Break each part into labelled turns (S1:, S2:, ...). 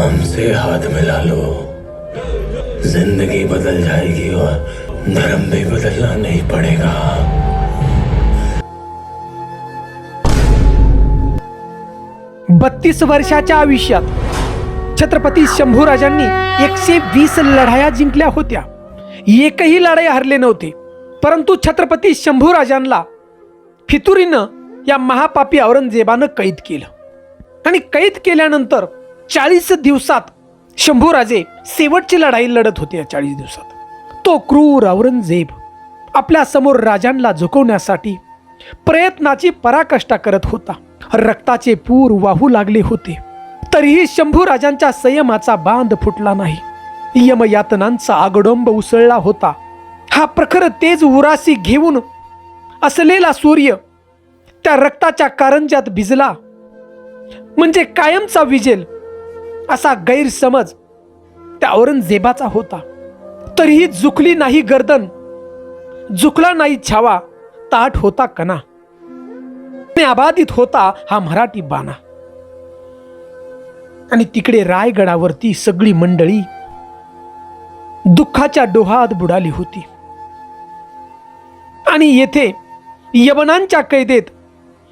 S1: हमसे हाथ मिला लो। जिंदगी बदल जाएगी और धर्म भी बदलना नहीं पड़ेगा।
S2: बत्तीस वर्षाच्या आयुष्यात छत्रपती शंभूराजांनी एकशे वीस लढाया जिंकल्या होत्या. एकही लढाई हरले नव्हते. परंतु छत्रपती शंभूराजांना फितुरीनं या महापापी औरंगजेबानं कैद केलं. आणि कैद केल्यानंतर चाळीस दिवसात शंभूराजे शेवटची लढाई लढत होते या चाळीस दिवसात. तो क्रूर औरंगजेब आपल्यासमोर राजांना झुकवण्यासाठी प्रयत्नाची पराकष्टा करत होता. रक्ताचे पूर वाहू लागले होते. तरीही शंभू राजांच्या संयमाचा बांध फुटला नाही. यमयातनांचा आगडोंब उसळला होता. हा प्रखर तेज उरासी घेऊन असलेला सूर्य त्या रक्ताच्या कारंज्यात भिजला. म्हणजे कायमचा विजेल. असा गैरसमज त्या औरंगजेबाचा होता. तरीही झुकली नाही गर्दन झुकला नाही छावा ताट होता कणा. अबाधित होता हा मराठी बाणा. आणि तिकडे रायगडावरती सगळी मंडळी दुःखाच्या डोहात बुडाली होती. आणि येथे यवनांच्या कैदेत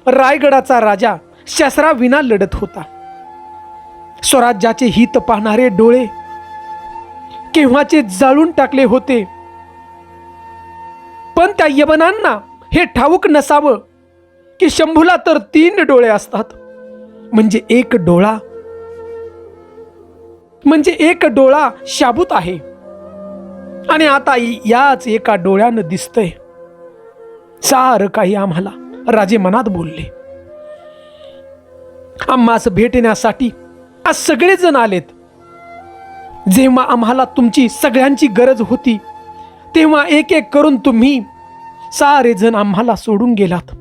S2: रायगडाचा राजा शस्त्राविना लढत होता. स्वराज्याचे हित पाहणारे डोळे केव्हाचे जाळून टाकले होते. पण त्या यवनांना हे ठाऊक नसावं की शंभूला तर तीन डोळे असतात. म्हणजे एक डोळा. म्हणजे एक डोळा शाबूत आहे. आणि आता याच एका डोळ्यानं दिसतंय. सार काही आम्हाला राजे मनात बोलले. आम्हास भेटण्यासाठी आज सगळेजण आलेत. जेव्हा आम्हाला तुमची सगळ्यांची गरज होती तेव्हा एक एक करून तुम्ही सारे जण आम्हाला सोडून गेलात.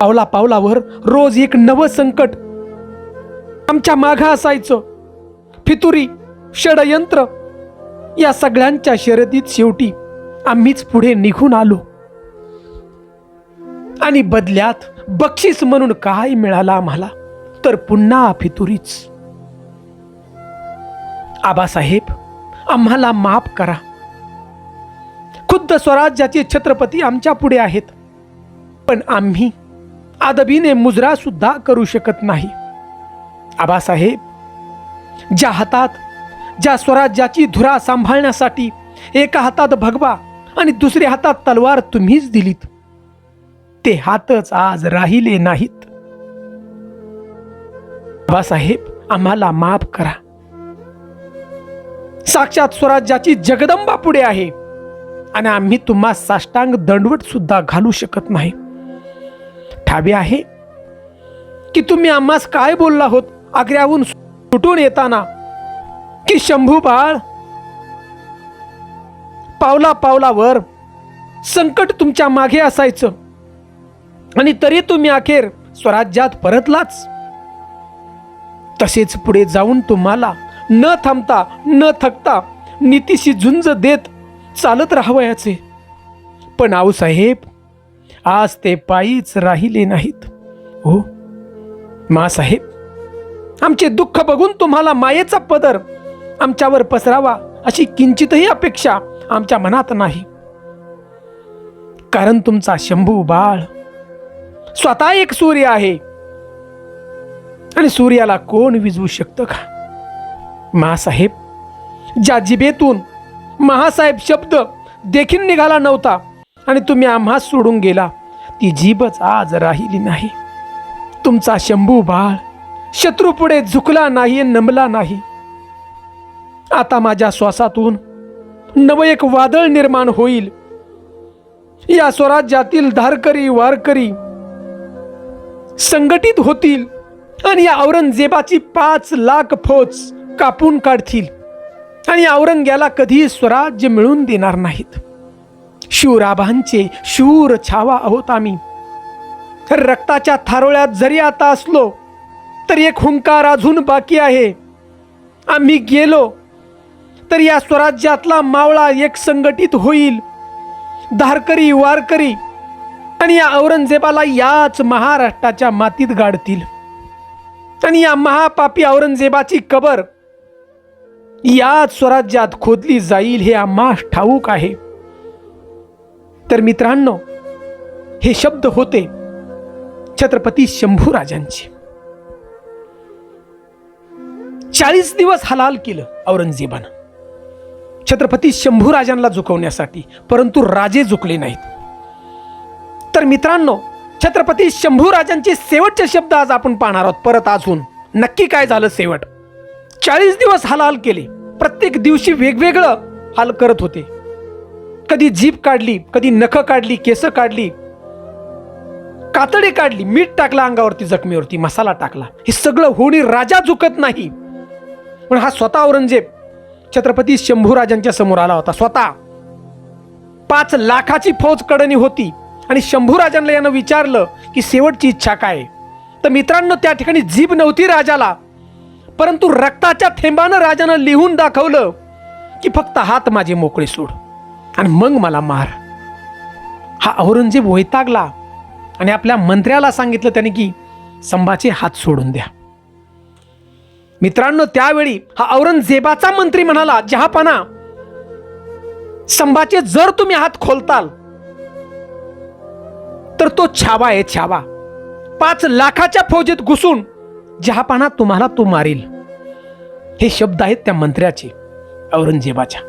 S2: पावला पावलावर रोज एक नवं संकट. आमच्या माघा असायचं. फितुरी षडयंत्र या सगळ्यांच्या शर्यतीत शेवटी आम्हीच पुढे निघून आलो. आणि बदल्यात बक्षीस म्हणून काय मिळालं आम्हाला. तर पुन्हा फितुरीच. आबासाहेब आम्हाला माफ करा. खुद्द स्वराज्याचे छत्रपती आमच्या पुढे आहेत. पण आम्ही आदबीने मुजरा सुद्धा करू शकत नाही. आबासाहेब ज्या हातात ज्या स्वराज्याची धुरा सांभाळण्यासाठी एका हातात भगवा आणि दुसऱ्या हातात तलवार तुम्हीच दिलीत ते हातच आज राहिले नाहीत. बाबासाहेब आम्हाला माफ करा. साक्षात स्वराज्याची जगदंबा पुढे आहे. आणि आम्ही तुम्हा साष्टांग दंडवट सुद्धा घालू शकत नाही. ठावे आहे की तुम्ही आम्हास काय बोलला होत? आग्र्याहून सुटून येताना की शंभू बाळ पावला पावलावर संकट तुमच्या मागे असायचं. आणि तरी तुम्ही अखेर स्वराज्यात परतलाच. तसेच पुढे जाऊन तुम्हाला न थांबता न थकता नीतीशी झुंज देत चालत राहावयाचे. पण आऊसाहेब आज ते पायीच राहिले नाहीत. हो मासाहेब आमचे दुःख बघून तुम्हाला मायेचा पदर आमच्यावर पसरावा अशी किंचितही अपेक्षा आमच्या मनात नाही. कारण तुमचा शंभू बाळ स्वतः एक सूर्य आहे. आणि सूर्याला कोण विजवू शकतं का? महासाहेब ज्या जिबेतून महासाहेब शब्द देखील निघाला नव्हता आणि तुम्ही आम्हा सोडून गेला. ती जीभच आज राहिली नाही. तुमचा शंभू बाळ शत्रूपुढे झुकला नाही नमला नाही. आता माझ्या श्वासातून नव एक वादळ निर्माण होईल. या स्वराज्यातील धारकरी वारकरी संघटित होतील. आणि या औरंगजेबाची पाच लाख फौज कापून काढतील. आणि औरंग्याला कधी स्वराज्य मिळून देणार नाहीत. शिवराबांचे शूर छावा आहोत आम्ही. रक्ताच्या थारोळ्यात जरी आता असलो तरी एक हुंकार अजून बाकी आहे. आम्ही गेलो तर या स्वराज्यातला मावळा एक संघटित होईल. धारकरी वारकरी आणि या औरंगजेबाला याच महाराष्ट्राच्या मातीत गाडतील. आणि या महापापी औरंगजेबाची कबर याच स्वराज्यात खोदली जाईल हे आम्हास ठाऊक आहे. तर मित्रांनो हे शब्द होते छत्रपती शंभू राजांचे चाळीस दिवस हलाल केलं औरंगजेबानं. छत्रपती शंभू राजांना झुकवण्यासाठी परंतु राजे झुकले नाहीत. तर मित्रांनो छत्रपती शंभूराजांचे शेवटचे शब्द आज आपण पाहणार आहोत. परत अजून. नक्की काय झालं शेवट? चाळीस दिवस हालहाल केले. प्रत्येक दिवशी वेगवेगळं हाल करत होते. कधी जीभ काढली कधी नख काढली केस काढली. कातडे काढली मीठ टाकला अंगावरती जखमीवरती मसाला टाकला. हे सगळं होणी राजा झुकत नाही. पण हा स्वतः औरंगजेब छत्रपती शंभूराजांच्या समोर आला होता. स्वतः. पाच लाखाची फौज कडणी होती. आणि शंभूराजांना यानं विचारलं की शेवटची इच्छा काय? तर मित्रांनो त्या ठिकाणी जीभ नव्हती राजाला परंतु रक्ताच्या थेंबानं राजानं लिहून दाखवलं की फक्त हात माझे मोकळे सोड आणि मग मला मार. हा औरंगजेब वैतागला आणि आपल्या मंत्र्याला सांगितलं त्याने की संभाचे हात सोडून द्या. मित्रांनो त्यावेळी हा औरंगजेबाचा मंत्री म्हणाला जहापाना संभाचे जर तुम्ही हात खोलताल तो छावा आहे छावा. पाच लाखाच्या फौजेत घुसून जहापाना तुम्हाला तो मारील. हे शब्द आहेत त्या मंत्र्याचे औरंगजेबाच्या.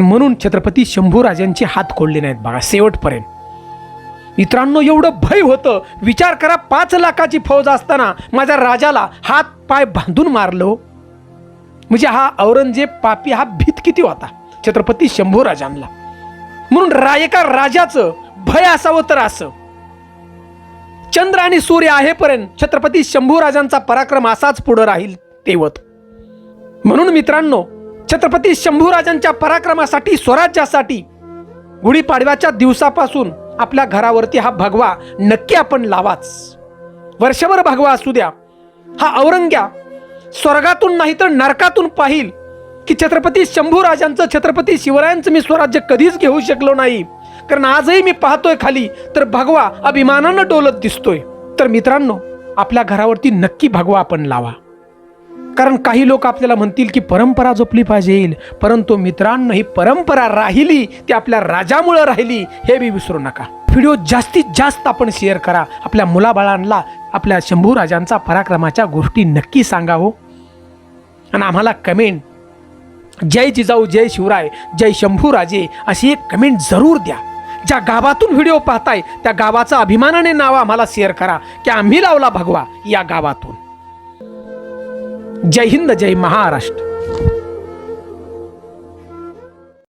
S2: म्हणून छत्रपती शंभूराजांचे हात खोडले नाहीत बघा शेवटपर्यंत. मित्रांनो एवढं भय होतं. विचार करा पाच लाखाची फौज असताना माझ्या राजाला हात पाय बांधून मारलो हो. म्हणजे हा औरंगजेब पापी हा भीत किती होता? छत्रपती शंभूराजांना. म्हणून रा एका राजाचं भय असावं तर असं. चंद्र आणि सूर्य आहेपर्यंत छत्रपती शंभूराजांचा पराक्रम असाच पुढे राहील तेवत. म्हणून मित्रांनो छत्रपती शंभूराजांच्या पराक्रमासाठी स्वराज्यासाठी गुढीपाडव्याच्या दिवसापासून आपल्या घरावरती हा भगवा नक्की आपण लावाच. वर्षभर भगवा असू द्या. हा औरंग्या स्वर्गातून नाही तर नरकातून पाहिल की छत्रपती शंभूराजांचं छत्रपती शिवरायांचं मी स्वराज्य कधीच घेऊ शकलो नाही. कारण आजही मी पाहतोय खाली. तर भगवा अभिमानानं डोलत दिसतोय. तर मित्रांनो आपल्या घरावरती नक्की भगवा आपण लावा. कारण काही लोक आपल्याला म्हणतील की परंपरा जपली पाहिजे. परंतु मित्रांनो ही परंपरा राहिली ती आपल्या राजामुळं राहिली हे बी विसरू नका. व्हिडिओ जास्तीत जास्त आपण शेअर करा. आपल्या मुलाबाळांना आपल्या शंभू राजांचा पराक्रमाच्या गोष्टी नक्की सांगावं हो. आणि आम्हाला कमेंट जय जिजाऊ जय शिवराय जय शंभूराजे अशी एक कमेंट जरूर द्या. ज्या गावातून व्हिडिओ पाहताय त्या गावाचा अभिमानाने नाव आम्हाला शेअर करा की आम्ही लावला भगवा या गावातून. जय हिंद जय महाराष्ट्र.